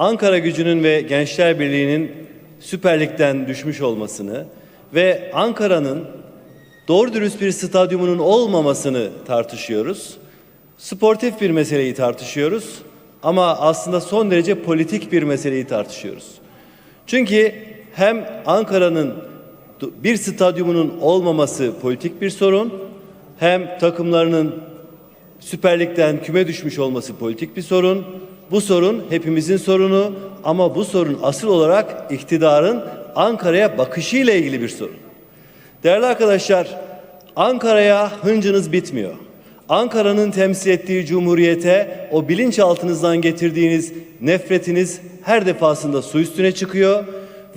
Ankara gücünün ve Gençler Birliği'nin Süper Lig'den düşmüş olmasını ve Ankara'nın doğru dürüst bir stadyumunun olmamasını tartışıyoruz. Sportif bir meseleyi tartışıyoruz ama aslında son derece politik bir meseleyi tartışıyoruz. Çünkü hem Ankara'nın bir stadyumunun olmaması politik bir sorun, hem takımlarının Süper Lig'den küme düşmüş olması politik bir sorun. Bu sorun hepimizin sorunu ama bu sorun asıl olarak iktidarın Ankara'ya bakışıyla ilgili bir sorun. Değerli arkadaşlar, Ankara'ya hıncınız bitmiyor. Ankara'nın temsil ettiği cumhuriyete o bilinçaltınızdan getirdiğiniz nefretiniz her defasında su üstüne çıkıyor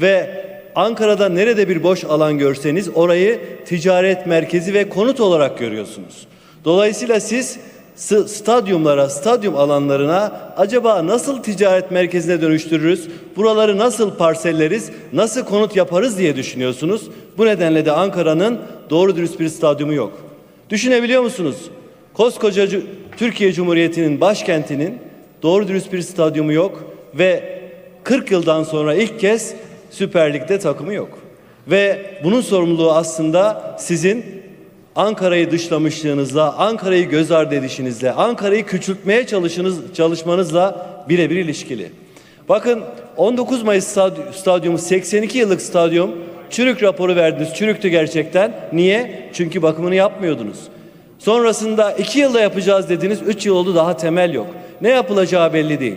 ve Ankara'da nerede bir boş alan görseniz orayı ticaret merkezi ve konut olarak görüyorsunuz. Dolayısıyla siz stadyumlara, stadyum alanlarına acaba nasıl ticaret merkezine dönüştürürüz? Buraları nasıl parselleriz? Nasıl konut yaparız diye düşünüyorsunuz. Bu nedenle de Ankara'nın doğru dürüst bir stadyumu yok. Düşünebiliyor musunuz? Koskoca Türkiye Cumhuriyeti'nin başkentinin doğru dürüst bir stadyumu yok ve 40 yıldan sonra ilk kez Süper Lig'de takımı yok. Ve bunun sorumluluğu aslında sizin Ankara'yı dışlamışlığınızla, Ankara'yı göz ardı edişinizle, Ankara'yı küçültmeye çalışınız, çalışmanızla birebir ilişkili. Bakın 19 Mayıs stad- stadyumu 82 yıllık stadyum çürük raporu verdiniz. Çürüktü gerçekten. Niye? Çünkü bakımını yapmıyordunuz. Sonrasında iki yılda yapacağız dediniz. Üç yıl oldu daha temel yok. Ne yapılacağı belli değil.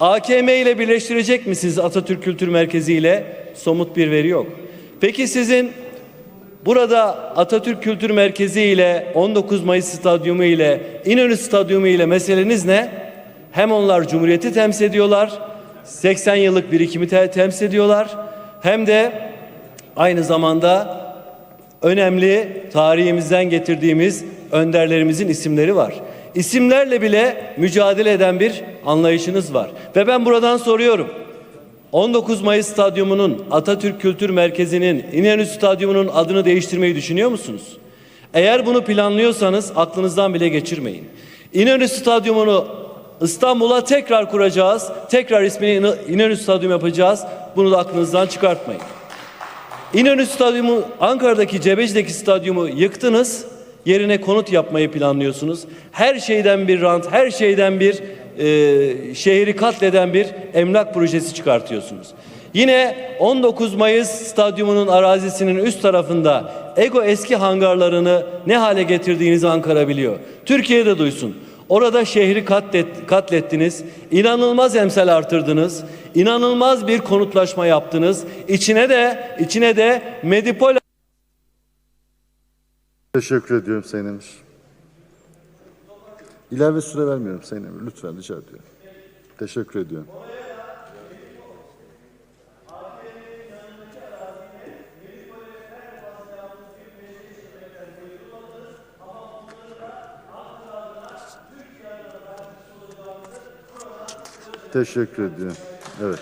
AKM ile birleştirecek misiniz Atatürk Kültür Merkezi ile? Somut bir veri yok. Peki sizin Burada Atatürk Kültür Merkezi ile 19 Mayıs Stadyumu ile İnönü Stadyumu ile meseleniz ne? Hem onlar Cumhuriyeti temsil ediyorlar, 80 yıllık birikimi te- temsil ediyorlar. Hem de aynı zamanda önemli tarihimizden getirdiğimiz önderlerimizin isimleri var. İsimlerle bile mücadele eden bir anlayışınız var. Ve ben buradan soruyorum. 19 Mayıs Stadyumu'nun, Atatürk Kültür Merkezi'nin, İnönü Stadyumu'nun adını değiştirmeyi düşünüyor musunuz? Eğer bunu planlıyorsanız aklınızdan bile geçirmeyin. İnönü Stadyumu'nu İstanbul'a tekrar kuracağız. Tekrar ismini İnö- İnönü Stadyumu yapacağız. Bunu da aklınızdan çıkartmayın. İnönü Stadyumu, Ankara'daki Cebeci'deki stadyumu yıktınız. Yerine konut yapmayı planlıyorsunuz. Her şeyden bir rant, her şeyden bir e, şehri katleden bir emlak projesi çıkartıyorsunuz. Yine 19 Mayıs stadyumunun arazisinin üst tarafında Ego eski hangarlarını ne hale getirdiğinizi Ankara biliyor. Türkiye'de duysun. Orada şehri katlet, katlettiniz. İnanılmaz emsal artırdınız. İnanılmaz bir konutlaşma yaptınız. İçine de içine de Medipol Teşekkür ediyorum Sayın Emir. İlave süre vermiyorum Sayın Emir. Lütfen rica ediyorum. Teşekkür ediyorum. Teşekkür ediyorum. Evet.